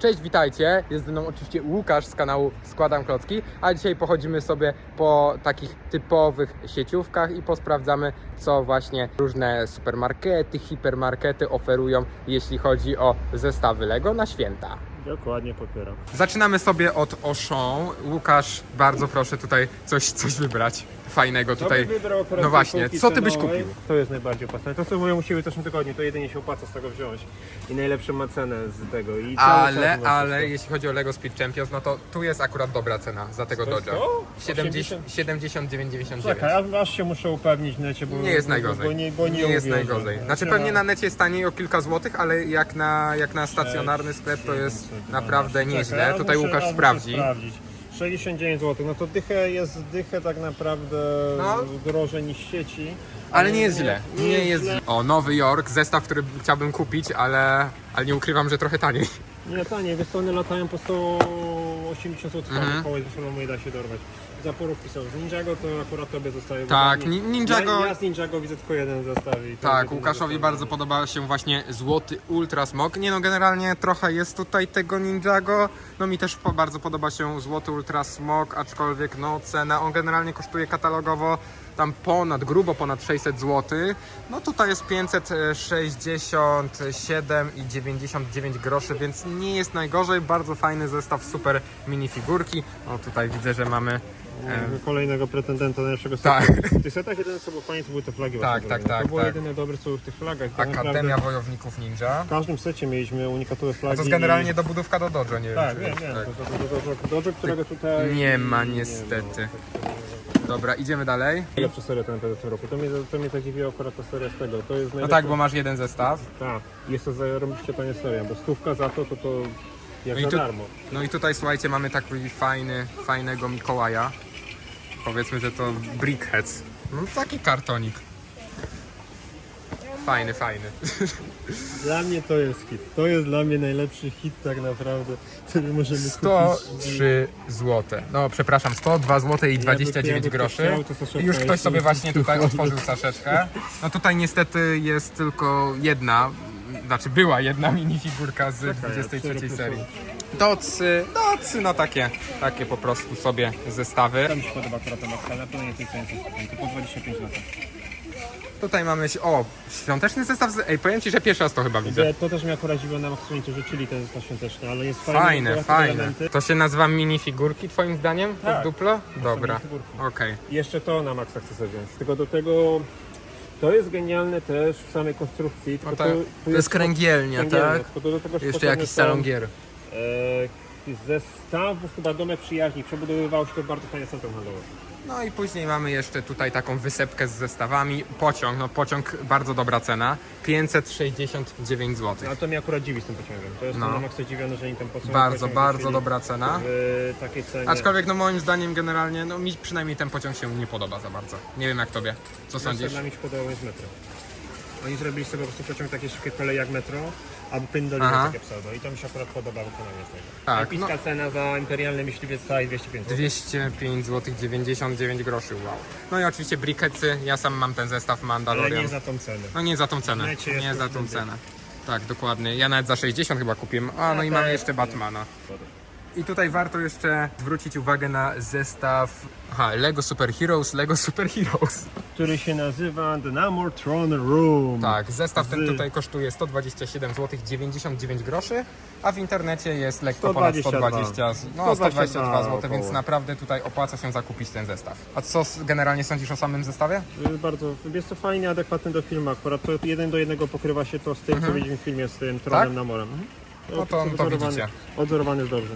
Cześć, witajcie. Jest ze mną oczywiście Łukasz z kanału Składam Klocki, a dzisiaj pochodzimy sobie po takich typowych sieciówkach i posprawdzamy, co właśnie różne supermarkety, hipermarkety oferują, jeśli chodzi o zestawy Lego na święta. Dokładnie popieram. Zaczynamy sobie od Auchan. Łukasz, bardzo proszę tutaj coś, coś wybrać fajnego tutaj. No właśnie, co ty byś kupił? To jest najbardziej opłacalne. To co mówią u siebie w zeszłym tygodniu, to jedynie się opłaca z tego wziąć. I najlepszą ma cenę z tego. I Ale, ale jeśli chodzi o Lego Speed Champions, no to tu jest akurat dobra cena za tego jest Dodge'a. to? 70 79,99. Czekaj, aż- się muszę upewnić w necie, bo Nie jest najgorzej. Bo nie, bo nie, jest uwierzę. najgorzej. Znaczy pewnie na necie jest taniej o kilka złotych, ale jak na, jak na stacjonarny sklep to jest naprawdę Czekaj, nieźle. Tutaj muszę- Łukasz muszę sprawdzi. sprawdzić. 69 zł, no to dychę jest dychę tak naprawdę No. drożej niż sieci. Ale nie jest źle. Nie jest źle. O, Nowy Jork, zestaw, który chciałbym kupić, ale, ale nie ukrywam, że trochę taniej. Nie, taniej, wiesz co, one latają po 180 zł, Mhm. koło jest da się dorwać. Zaporówki są z Ninjago, to akurat tobie zostaje. Tak. Ni- Ninjago- Ja, ja z Ninjago widzę tylko jeden zestaw. i to Tak, Łukaszowi bardzo podoba się właśnie złoty Ultra Smog. Nie no, generalnie trochę jest tutaj tego Ninjago. No mi też po, bardzo podoba się złoty Ultra Smog, aczkolwiek no cena, on generalnie kosztuje katalogowo tam ponad, grubo ponad 600 zł. No tutaj jest 567 i 99 groszy, więc nie jest najgorzej. Bardzo fajny zestaw, super minifigurki. O tutaj widzę, że mamy... Kolejnego pretendenta na naszego Tak. seta. W tych setach jedyne co było fajnie to były te flagi Tak, tak, tak, To było tak. jedyne dobre co w tych flagach. Tak Akademia naprawdę Wojowników Ninja. W każdym secie mieliśmy unikatowe flagi. A to jest generalnie dobudówka do Dojo, nie wiem Tak, wiem, wiesz, wiem. tak. To, to, to, to, to, Dojo, którego tutaj... Nie ma niestety. Dobra, idziemy dalej. Lepsza seria ten w tym roku. To mnie, to mnie zadziwiła akurat ta seria z tego. To jest No najlepsza... tak, bo masz jeden zestaw. Tak, jest to zarobiście tania seria, bo stówka za to, to to jak No i za tu- darmo. No i tutaj słuchajcie, mamy taki fajny, fajnego Mikołaja. Powiedzmy, że to Brickheads. No taki kartonik. Fajny, fajny. Dla mnie to jest hit. To jest dla mnie najlepszy hit tak naprawdę, który możemy kupić. 103 zł. No przepraszam, 102 zł i 29 jakby ktoś groszy. chciał, to już ktoś sobie właśnie tutaj otworzył saszeczkę. No tutaj niestety jest tylko jedna, znaczy była jedna minifigurka z Czekaj, 23 cztery plus serii. Docy, docy, no takie, takie po prostu sobie zestawy. To mi się podoba akurat ta maska, ale to nie tej cenie, tylko 25 lat. Tutaj mamy, o, świąteczny zestaw, z, ej, powiem Ci, że pierwszy raz to chyba widzę. To też mnie akurat dziwiło na Maxonicie, że czyli ten zestaw świąteczny, ale jest fajny. Fajne, fajne. elementy. To się nazywa minifigurki twoim zdaniem? Tak. Pod duplo? Dobra, minifigurki. okej. Jeszcze to na Maxa chcę sobie wziąć. Tylko do tego... To jest genialne też w samej konstrukcji. No Tylko to, to, to jest kręgielnia, tak? Tylko do tego Jeszcze potrzebne jakiś są, salon gier. E, zestawów chyba domek przyjaźni. Przebudowywało się to w bardzo fajne centrum handlowe. No i później mamy jeszcze tutaj taką wysepkę z zestawami. Pociąg, no pociąg bardzo dobra cena. 569 zł. Ale to mnie akurat dziwi z tym pociągiem. To jest No. no. maksa dziwiony, że oni ten pociąg Bardzo, pociąg bardzo wrzucili dobra cena. W takiej cenie. Aczkolwiek no moim zdaniem generalnie, no mi przynajmniej ten pociąg się nie podoba za bardzo. Nie wiem jak tobie. Co sądzisz? Dla mnie się. Oni zrobili sobie po prostu pociąg takie szybkie kolej jak metro, albo pindoliny Aha. takie pseudo. I to mi się akurat podoba wykonanie tego. Tak, Epicka cena za imperialny myśliwiec stała 205 zł. 205 zł 99 groszy, wow. No i oczywiście bricketsy, ja sam mam ten zestaw Ale Mandalorian. nie za tą cenę. No nie za tą cenę, Necie jest nie za tą cenę. Tak, dokładnie. Ja nawet za 60 chyba kupiłem. A, no i mamy też. jeszcze Batmana. I tutaj warto jeszcze zwrócić uwagę na zestaw aha, Lego Super Heroes, Lego Super Heroes. Który się nazywa The Namor Throne Room. Tak, zestaw ten tutaj kosztuje 127 zł 99 groszy, a w internecie jest lekko ponad 122. 120, no 122 zł, więc naprawdę tutaj opłaca się zakupić ten zestaw. A co generalnie sądzisz o samym zestawie? Y, Bardzo, jest to fajnie adekwatny do filmu. Akurat to jeden do jednego pokrywa się to z tym, co widzimy w filmie z tym Tronem Mhm. Tak? Namorem. Mhm. No to- to widzicie. Odzorowany jest dobrze.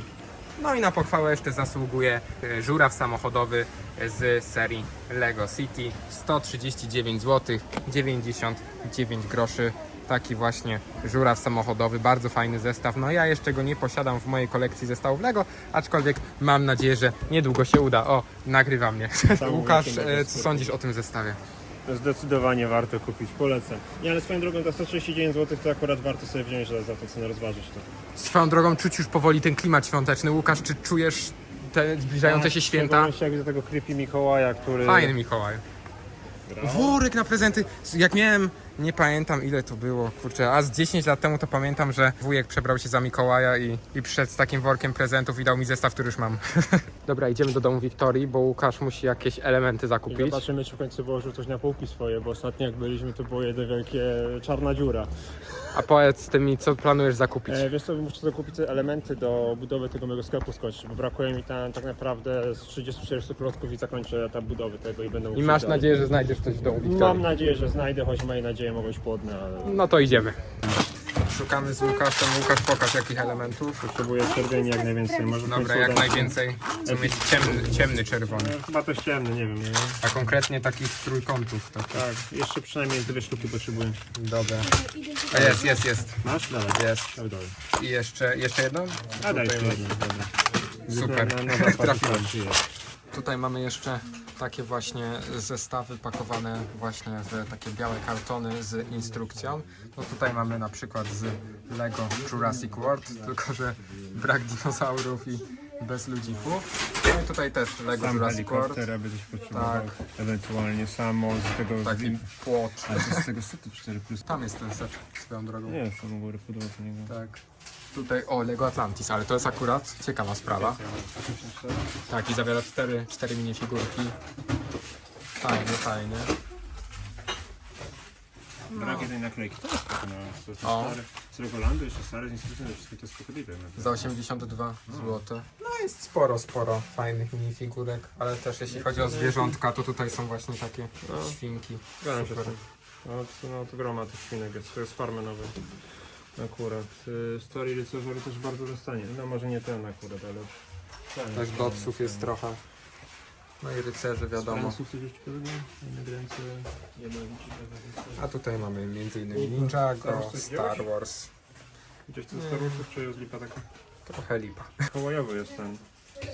No i na pochwałę jeszcze zasługuje e, żuraw samochodowy z serii Lego City 139 zł 99 groszy. Taki właśnie żuraw samochodowy, bardzo fajny zestaw. No ja jeszcze go nie posiadam w mojej kolekcji zestawów Lego, aczkolwiek mam nadzieję, że niedługo się uda. O, nagrywa mnie. Łukasz, e, co sądzisz o tym zestawie? Zdecydowanie warto kupić, polecam. Nie, ale swoją drogą za 139 zł to akurat warto sobie wziąć, że za to cenę rozważyć to. Swoją drogą czuć już powoli ten klimat świąteczny. Łukasz, czy czujesz te zbliżające się Tak, święta? szczególności jak widzę tego creepy Mikołaja, który... Fajny Mikołaj. Brawo. Worek na prezenty. Jak miałem, Nie pamiętam ile to było, kurczę, a z 10 lat temu to pamiętam, że wujek przebrał się za Mikołaja i, i przyszedł z takim workiem prezentów i dał mi zestaw, który już mam. Dobra, idziemy do domu Wiktorii, bo Łukasz musi jakieś elementy I zakupić. zobaczymy, czy w końcu wyłożył coś na półki swoje, bo ostatnio jak byliśmy, to było jedno wielkie czarna dziura. A powiedz ty mi, co planujesz zakupić? E, wiesz co, muszę zakupić elementy do budowy tego mojego sklepu skończyć, bo brakuje mi tam tak naprawdę z 30-40 klocków i zakończę etap budowy tego i będę I masz dalej. nadzieję, że znajdziesz coś w domu Wiktorii? Mam nadzieję, że znajdę, choć moje nadzieje mogą być płodne, ale No to idziemy. Szukamy z Łukaszem. Łukasz, pokaż jakich elementów. potrzebuję czerwieni jak najwięcej. Może Dobra, jak najwięcej. Chcę mieć ciemny, ciemny czerwony. Chyba też ciemny, nie wiem. Nie? A konkretnie takich trójkątów. Tak. Tak, jeszcze przynajmniej dwie sztuki potrzebuję. Dobra. A jest, jest, jest. Masz? Dalej. Jest. I jeszcze, jeszcze jedno? A daj jeszcze jedno, dobra. Super. Na, na zapas Trafiłem. Tutaj mamy jeszcze takie właśnie zestawy pakowane właśnie w takie białe kartony z instrukcją. No tutaj mamy na przykład z Lego Jurassic World, tylko że brak dinozaurów i bez ludzików. No i tutaj też Lego Sam Jurassic World. helikopter, aby coś potrzebował. Tak. Ewentualnie samo z tego... Taki płot. Ale to z tego setu 4 plus. Tam jest ten set swoją drogą. Nie, mogło pudło do niego. Tak. Tutaj, o, Lego Atlantis, ale to jest akurat ciekawa sprawa. Tak, i zawiera cztery, cztery minifigurki. Fajnie, fajnie. Brak jednej naklejki. To jest spoko, no. To jest O. stare. Z Legolandu jeszcze stare z instrukcją, to wszystko to jest spokojne. Za 82 zł. No jest sporo, sporo fajnych minifigurek, ale też jeśli chodzi o zwierzątka, to tutaj są właśnie takie świnki. Zgadzam się Super. z tym. No to, no to groma tych świnek jest, to jest farmy nowe. Akurat. Y, Story rycerzory też bardzo dostanie. No może nie ten akurat, ale... ten. Też dotsów jest trochę. No i rycerzy wiadomo. Franców coś jeszcze jedna A tutaj mamy m.in. Ninjago, Star Wars. Gdzieś ten Star Warsów czy jest lipa taka? Trochę lipa. Kołajowy jest ten.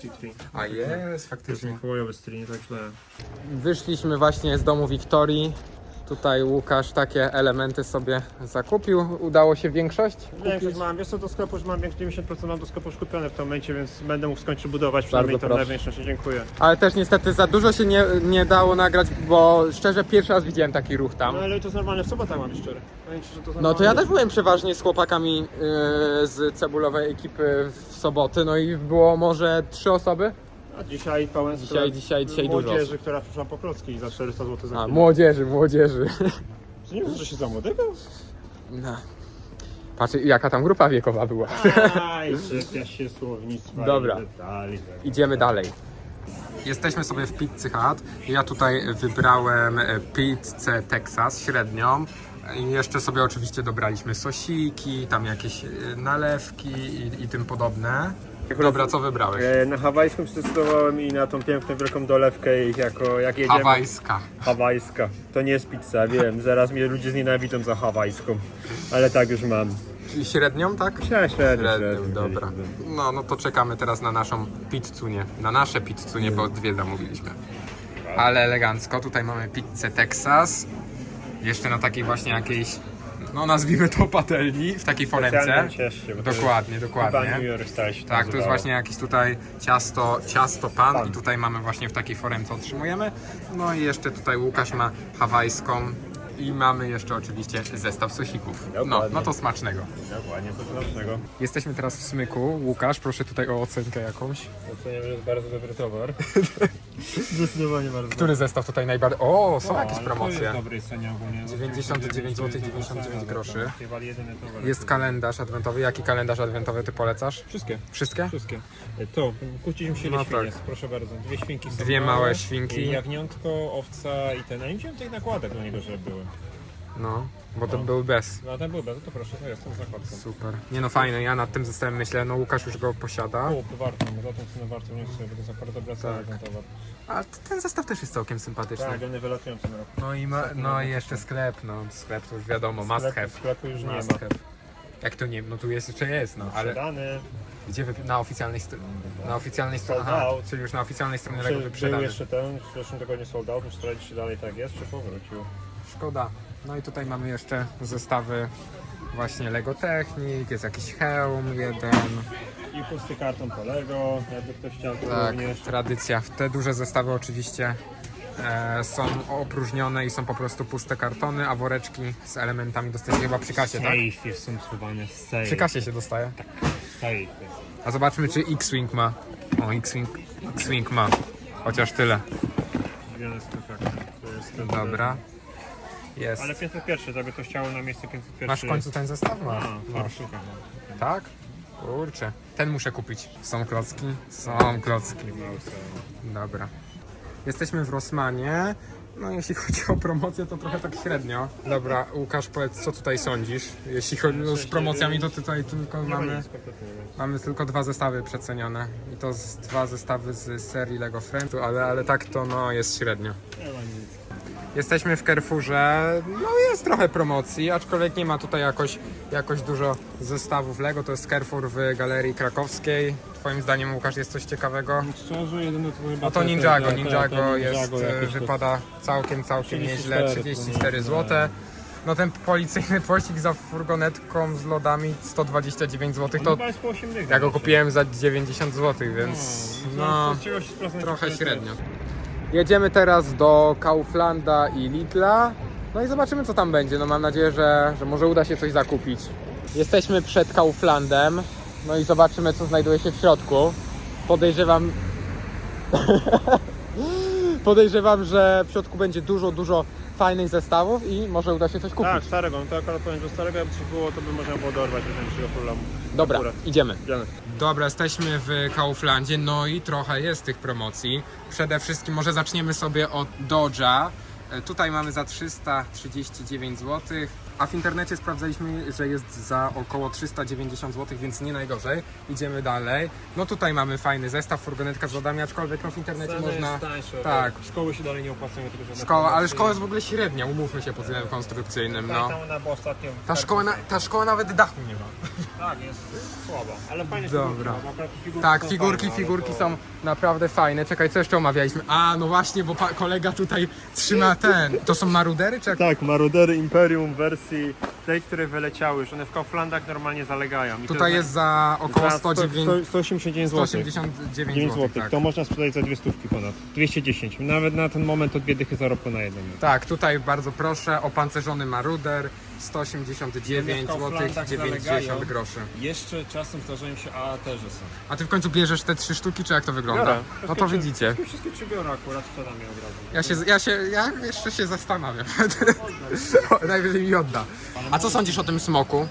Citri. A jest, faktycznie. kołajowy nie tak źle. Wyszliśmy właśnie z domu Wiktorii. Tutaj Łukasz takie elementy sobie zakupił. Udało się większość Większość kupić. mam, wiesz co, do sklepu już mam większość 90% mam do sklepu już kupione w tym momencie, więc będę mógł skończyć budować przynajmniej Bardzo tą proszę. największą. Dziękuję. Ale też niestety za dużo się nie, nie dało nagrać, bo szczerze pierwszy raz widziałem taki ruch tam. No ale to jest normalne, w sobotę mam szczerze. Powiem ci, że to No to ja normalne. też byłem przeważnie z chłopakami yy, z cebulowej ekipy w soboty, no i było może trzy osoby. A dzisiaj pełen Dzisiaj- sklep dzisiaj- dzisiaj dużo młodzieży, która przyszła po klocki za 400 zł za A, młodzieży, młodzieży. To nie że się za młodego? No. Patrz, jaka tam grupa wiekowa była. Aj, czepia się słownictwa Dobra. i detali. Idziemy dalej. Jesteśmy sobie w Pizzy Hut. Ja tutaj wybrałem e, pizzę Texas średnią. I jeszcze sobie oczywiście dobraliśmy sosiki, tam jakieś e, nalewki i, i tym podobne. Dobra, co wybrałeś? E, Na hawajską zdecydowałem i na tą piękną wielką dolewkę ich jako jak jedziemy. Hawajska. Hawajska. To nie jest pizza, wiem. Zaraz mnie ludzie znienawidzą za hawajską. Ale tak już mam. Czyli średnią, tak? Średnio, średnio. Średnią, dobra. No, no to czekamy teraz na naszą pizzunie. Na nasze pizzunie, bo dwie zamówiliśmy. Ale elegancko. Tutaj mamy pizzę Texas. Jeszcze na takiej właśnie jakiejś, no nazwijmy to patelni, w takiej foremce. To Dokładnie, dokładnie. New York Style się Tak, to jest właśnie jakiś tutaj ciasto, ciasto pan Pan. i tutaj mamy właśnie w takiej foremce otrzymujemy. No i jeszcze tutaj Łukasz ma hawajską i mamy jeszcze oczywiście zestaw sosików. No, no to smacznego. Dokładnie, to smacznego. Jesteśmy teraz w Smyku. Łukasz, proszę tutaj o ocenkę jakąś. Oceniam, że jest bardzo dobry towar. Zdecydowanie bardzo Który zestaw tutaj najbardziej... O, są jakieś To promocje. jest dobrej cenie ogólnie. 99 zł 99 groszy. Chyba jedyny towar. Jest kalendarz adwentowy. Jaki kalendarz adwentowy ty polecasz? Wszystkie. Wszystkie? Wszystkie. To, kłóciliśmy się No no tak. proszę bardzo. Dwie świnki są Dwie małe świnki. Jagniątko, owca i ten. A nie wziąłem tych nakładek do niego, żeby były. No, bo to był bez. No ten był bez, to proszę, to jest ten zakładką. Super. Nie no fajne, ja nad tym zestawem myślę, no Łukasz już go posiada. To warto, no za tą cenę warto wziąć sobie, bo to jest akurat dobra cena Tak. ten towar. A t- ten zestaw też jest całkiem sympatyczny. Tak, on jest wylatujący na rok. No i, ma, no i jeszcze sklep, no sklep to już wiadomo, must Sklepu- have. Sklepu już nie ma. Have. Jak to nie, no tu jest jeszcze jest, no ale Sprzedany. gdzie wy, na oficjalnej stronie, na oficjalnej stronie, Sold aha, out. czyli już na oficjalnej stronie Czy był wyprzedany. jeszcze ten, w zeszłym tygodniu sold out, sprawdzić czy dalej tak jest, czy powrócił. Szkoda. No i tutaj mamy jeszcze zestawy właśnie Lego Technik, jest jakiś hełm jeden, I pusty karton po Lego, jakby ktoś chciał to tak, również. tradycja. Te duże zestawy oczywiście e, są opróżnione i są po prostu puste kartony, a woreczki z elementami dostajecie chyba przy kasie, tak? Safe jest są schowane safe. Przy kasie się dostaje. Safe jest. A zobaczmy, czy X-Wing ma. O, X-Wing, X-Wing ma. Chociaż tyle. Wiele sklepach. To jest ten- Dobra. Jest. Ale 501, żeby to chciało na miejsce 501. Masz w końcu ten zestaw? A, Masz. no, Masz. szukam. Tak? Kurczę. Ten muszę kupić. Są klocki? Są klocki. Dobra. Jesteśmy w Rossmanie. No jeśli chodzi o promocję, to trochę tak średnio. Dobra, Łukasz, powiedz, co tutaj sądzisz? Jeśli chodzi o z promocjami, to tutaj tylko mamy, mamy tylko dwa zestawy przecenione. I to z, dwa zestawy z serii Lego Friends, ale, ale tak to no jest średnio. Jesteśmy w Carrefourze, no jest trochę promocji, aczkolwiek nie ma tutaj jakoś, jakoś dużo zestawów Lego. To jest Carrefour w Galerii Krakowskiej. Twoim zdaniem, Łukasz, jest coś ciekawego? Szczerze, jedyne to chyba A to te- Ninjago, te- te- Ninjago jest, Ninjago to- wypada całkiem, całkiem 34 nieźle, to 34 nie- zł. No ten policyjny pościg za furgonetką z lodami 129 zł, to Chyba jest po 8 dych. ja go kupiłem za 90 zł, więc no trochę średnio. Jedziemy teraz do Kauflanda i Lidla. No i zobaczymy co tam będzie. No mam nadzieję, że, że może uda się coś zakupić. Jesteśmy przed Kauflandem. No i zobaczymy co znajduje się w środku. Podejrzewam. Podejrzewam, że w środku będzie dużo, dużo fajnych zestawów i może uda się coś kupić. Tak, starego. No to akurat powiem, że starego jakby coś było, to by można było dorwać do najmniejszego problemu. Dobra, idziemy. Idziemy. Dobra, jesteśmy w Kauflandzie, no i trochę jest tych promocji. Przede wszystkim może zaczniemy sobie od Dodge'a. E, Tutaj mamy za 339 zł, a w internecie sprawdzaliśmy, że jest za około 390 zł, więc nie najgorzej. Idziemy dalej. No tutaj mamy fajny zestaw, furgonetka z lodami, aczkolwiek no w internecie można... tak. Szkoły się dalej nie opłacają, tylko że Szkoła, ale szkoła jest w ogóle średnia, umówmy się pod względem konstrukcyjnym, no. Ona była ostatnio. Ta szkoła, na, ta szkoła nawet dachu nie ma. Tak, jest słaba. Ale fajnie Dobra. Figurki, bo akurat figurki Tak, są figurki, fajne, ale figurki to- są naprawdę fajne. Czekaj, co jeszcze omawialiśmy? A, no właśnie, bo pa- kolega tutaj trzyma ten. To są marudery, czy jak? Tak, Marudery Imperium wersji tej, które wyleciały, one w Kauflandach normalnie zalegają. I to Tutaj jest za około za 109, 189 zł. 189 9 zł. zł. Tak. To można sprzedać za dwie stówki ponad. 210. Nawet na ten moment to dwie dychy zarobku na jeden. tak, tutaj bardzo proszę, opancerzony maruder 189 W zł Kauflandach 90 zalegają. groszy. Jeszcze czasem zdarzają się AAT, że są. A ty w końcu bierzesz te trzy sztuki, czy jak to wygląda? Biorę. No Wszystkie to trzy- widzicie. Wszystkie, wszystkie trzy biorę akurat, sprzedam je od razu. Ja się, ja się, ja jeszcze się zastanawiam. Najwyżej mi odda. A co sądzisz o tym smoku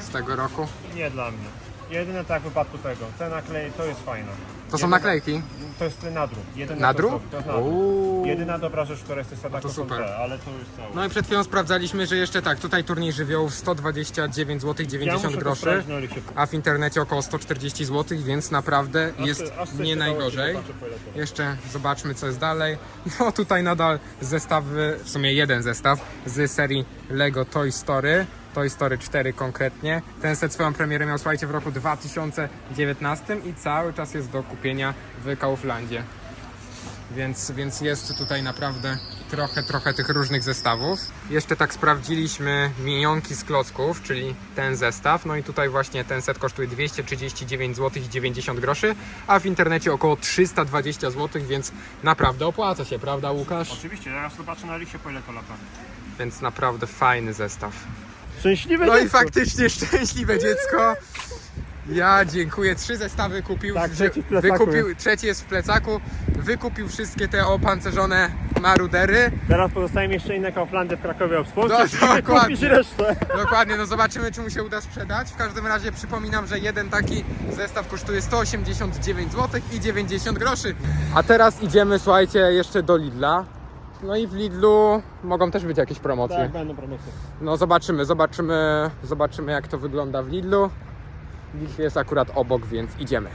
z tego roku? Nie dla mnie. Jedyne tak w wypadku tego. Te naklej to jest fajne. To są Jedyne- naklejki? To jest nadruk. Jedyne Nadruk? To, to jest nadruk. Jedyna dobra rzecz, która jest z Sadako to są super. te, ale to już całe. No i przed chwilą sprawdzaliśmy, że jeszcze tak, tutaj turniej żywiołów 129 zł ja 90 muszę to groszy, sprawdzić Elixie. a w internecie około 140 zł, więc naprawdę Aż jest aż nie najgorzej. zobaczę, po ile to. Jeszcze zobaczmy co jest dalej. No tutaj nadal zestawy, w sumie jeden zestaw z serii Lego Toy Story. Toy Story 4 konkretnie. Ten set swoją premierę miał, słuchajcie, w roku 2019 i cały czas jest do kupienia w Kauflandzie. Więc, więc jest tutaj naprawdę trochę, trochę tych różnych zestawów. Jeszcze tak sprawdziliśmy minionki z klocków, czyli ten zestaw. No i tutaj właśnie ten set kosztuje 239 zł i 90 groszy, a w internecie około 320 zł, więc naprawdę opłaca się, prawda Łukasz? Oczywiście, zaraz zobaczę na Elixie po ile to lata. Więc naprawdę fajny zestaw. Szczęśliwe No i dziecko. faktycznie szczęśliwe dziecko. Ja dziękuję. Trzy zestawy kupił. Tak, trzeci w plecaku wykupił, trzeci jest w plecaku. Wykupił wszystkie te opancerzone marudery. Teraz pozostają jeszcze inne Kauflandy w Krakowie No, obsłużyć i dokładnie. kupić resztę. Dokładnie, no zobaczymy, czy mu się uda sprzedać. W każdym razie przypominam, że jeden taki zestaw kosztuje 189 zł i 90 groszy. A teraz idziemy, słuchajcie, jeszcze do Lidla. No i w Lidlu mogą też być jakieś promocje. Tak, będą promocje. No zobaczymy, zobaczymy, zobaczymy jak to wygląda w Lidlu. Lidl jest akurat obok, więc idziemy.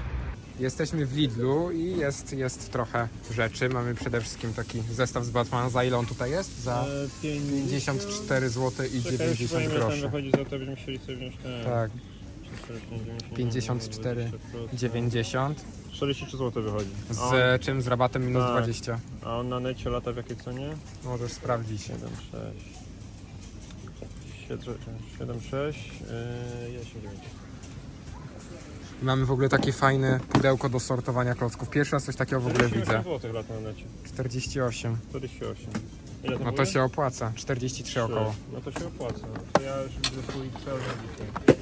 Jesteśmy w Lidlu i jest, jest trochę rzeczy. Mamy przede wszystkim taki zestaw z Batmana. Za ile on tutaj jest? Za 54 zł i 90 groszy. wychodzi za to, sobie wziąć ten. Tak, 54, 90. 43 zł wychodzi. Z A on, czym? Z rabatem minus Tak. 20. a on na necie lata w jakiej cenie? Możesz sprawdzić. 7, 6. 7, 6. Yy. I mamy w ogóle takie fajne pudełko do sortowania klocków. Pierwszy raz coś takiego w ogóle widzę. zł lat na necie. 48. 48. Ile to No to było? się opłaca. 43 około. No to się opłaca. To ja już widzę swój cel dzisiaj.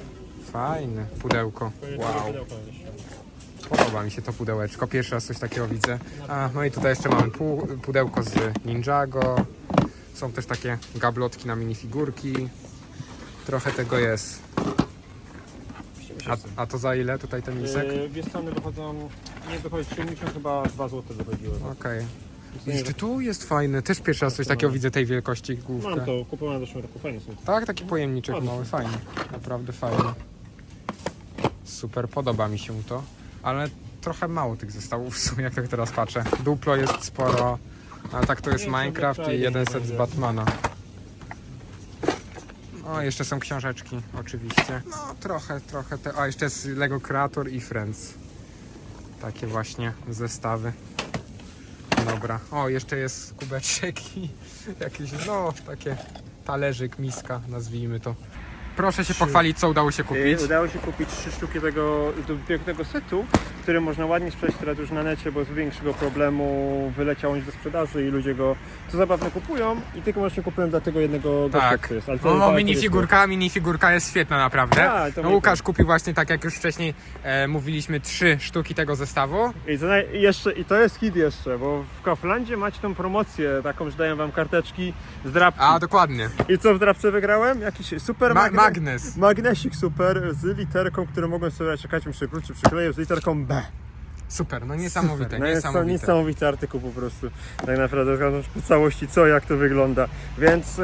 Fajne pudełko. Wow. Podoba mi się to pudełeczko. Pierwszy raz coś takiego widzę. A, no i tutaj jeszcze mamy pu pudełko z Ninjago. Są też takie gablotki na minifigurki. Trochę tego jest. A, a to za ile tutaj ten misek? Yy, Wiesz one wychodzą, nie dochodzi 70, chyba 2 zł wychodziły. Okej. Nie, Jeszcze tu jest fajny. Też pierwszy raz coś takiego widzę tej wielkości główkę. Mam to, kupiłem w zeszłym roku, fajnie są. Tak, taki pojemniczek mały, fajny. Naprawdę fajny. Super, podoba mi się to. Ale trochę mało tych zestawów sumie, jak tak teraz patrzę. Duplo jest sporo, ale tak to jest Minecraft i jeden set z. Batmana. O, jeszcze są książeczki, oczywiście. No, trochę, trochę. Te... A, jeszcze jest Lego Creator i Friends. Takie właśnie zestawy. Dobra. O, jeszcze jest kubeczek i jakiś, no, takie talerzyk, miska, nazwijmy to. Proszę się pochwalić, co udało się kupić. Yy, Udało się kupić trzy sztuki tego, do- pięknego setu, który można ładnie sprzedać teraz już na necie, bo z większego problemu wyleciał już do sprzedaży i ludzie go co zabawne kupują i tylko właśnie kupiłem dla tego jednego gościa, Tak. co jest. Ale to O, tak, minifigurka, minifigurka jest świetna naprawdę. Tak, to No, mój Łukasz kupił właśnie, tak jak już wcześniej e, mówiliśmy, trzy sztuki tego zestawu. I, to jeszcze, I to jest hit jeszcze, bo w Kauflandzie macie tą promocję taką, że dają wam karteczki z drapki. A, dokładnie. I co w drapce wygrałem? Jakiś super Ma magne- magnes. magnesik super z literką, którą mogłem sobie czekać, muszę kluczy przykleję z literką B. Bye. Super, no niesamowite, No jest to niesamowite. niesamowity artykuł po prostu. Tak naprawdę zgadzasz po całości co, jak to wygląda. Więc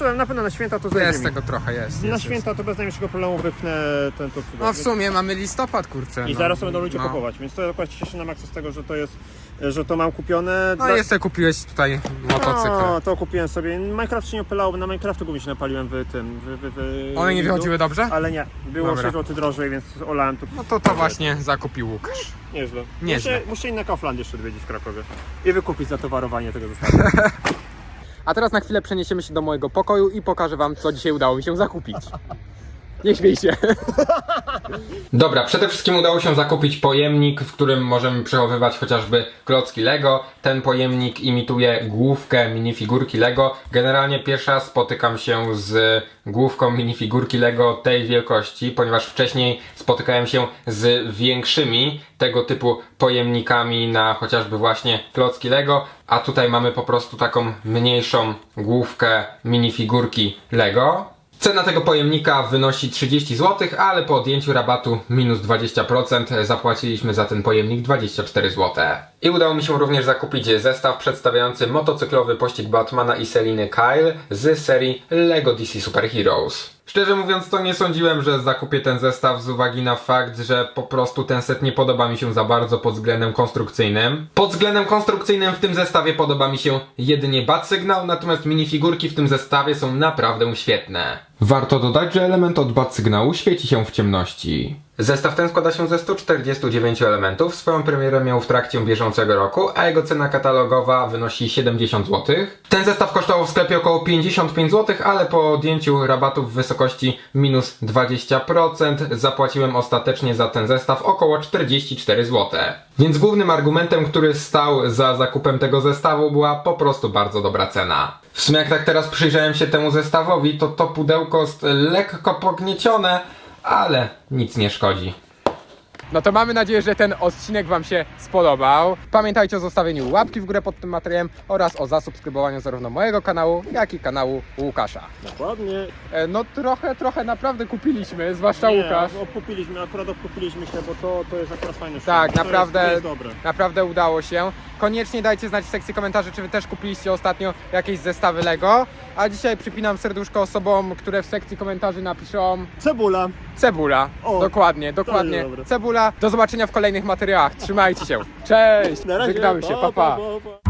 e, na pewno na święta to zajdzie Jest mi. tego trochę, jest. Na jest, jest. święta to bez najmniejszego problemu wypchnę ten to cudo. No w sumie mamy listopad, kurczę. I no. zaraz będą ludzie no. kupować, więc to akurat cieszę się na maksa z tego, że to jest, że to mam kupione. No Dla- jeszcze kupiłeś tutaj motocykl. No, to kupiłem sobie. Minecraft się nie opylało, bo na Minecraftu głównie się napaliłem w tym. W, w, w, One nie wychodziły dobrze? Ale nie, było Dobra. 6 zł drożej, więc olałem to. No to to właśnie zakupił Łukasz. Nieźle. Nieźle. Muszę, muszę i na Kaufland jeszcze odwiedzić w Krakowie. I wykupić za towarowanie tego zestawu. A teraz na chwilę przeniesiemy się do mojego pokoju i pokażę wam, co dzisiaj udało mi się zakupić. Nie śmiej się. Dobra, przede wszystkim udało się zakupić pojemnik, w którym możemy przechowywać chociażby klocki Lego. Ten pojemnik imituje główkę minifigurki Lego. Generalnie pierwszy raz spotykam się z główką minifigurki Lego tej wielkości, ponieważ wcześniej spotykałem się z większymi tego typu pojemnikami na chociażby właśnie klocki Lego, a tutaj mamy po prostu taką mniejszą główkę minifigurki Lego. Cena tego pojemnika wynosi 30 zł, ale po odjęciu rabatu minus 20% zapłaciliśmy za ten pojemnik 24 zł. I udało mi się również zakupić zestaw przedstawiający motocyklowy pościg Batmana i Seliny Kyle z serii LEGO DC Super Heroes. Szczerze mówiąc, to nie sądziłem, że zakupię ten zestaw z uwagi na fakt, że po prostu ten set nie podoba mi się za bardzo pod względem konstrukcyjnym. Pod względem konstrukcyjnym w tym zestawie podoba mi się jedynie bat sygnał, natomiast minifigurki w tym zestawie są naprawdę świetne. Warto dodać, że element od bat sygnału świeci się w ciemności. Zestaw ten składa się ze 149 elementów. Swoją premierę miał w trakcie bieżącego roku, a jego cena katalogowa wynosi 70 zł. Ten zestaw kosztował w sklepie około 55 zł, ale po odjęciu rabatów w wysokości minus 20% zapłaciłem ostatecznie za ten zestaw około 44 zł. Więc głównym argumentem, który stał za zakupem tego zestawu była po prostu bardzo dobra cena. W sumie jak tak teraz przyjrzałem się temu zestawowi, to to pudełko jest lekko pogniecione, ale nic nie szkodzi. No to mamy nadzieję, że ten odcinek Wam się spodobał. Pamiętajcie o zostawieniu łapki w górę pod tym materiałem oraz o zasubskrybowaniu zarówno mojego kanału, jak i kanału Łukasza. Dokładnie. E, no trochę, trochę naprawdę kupiliśmy, zwłaszcza Nie, Łukasz. Odkupiliśmy, akurat odkupiliśmy się, bo to, to jest akurat fajne. Tak, to naprawdę- Jest, to jest dobre. Naprawdę udało się. Koniecznie dajcie znać w sekcji komentarzy, czy wy też kupiliście ostatnio jakieś zestawy Lego. A dzisiaj przypinam serduszko osobom, które w sekcji komentarzy napiszą Cebula. cebula. O, dokładnie, dokładnie. dobre. Cebula. Do zobaczenia w kolejnych materiałach. Trzymajcie się. Cześć! Żegnamy się, pa pa. pa, pa.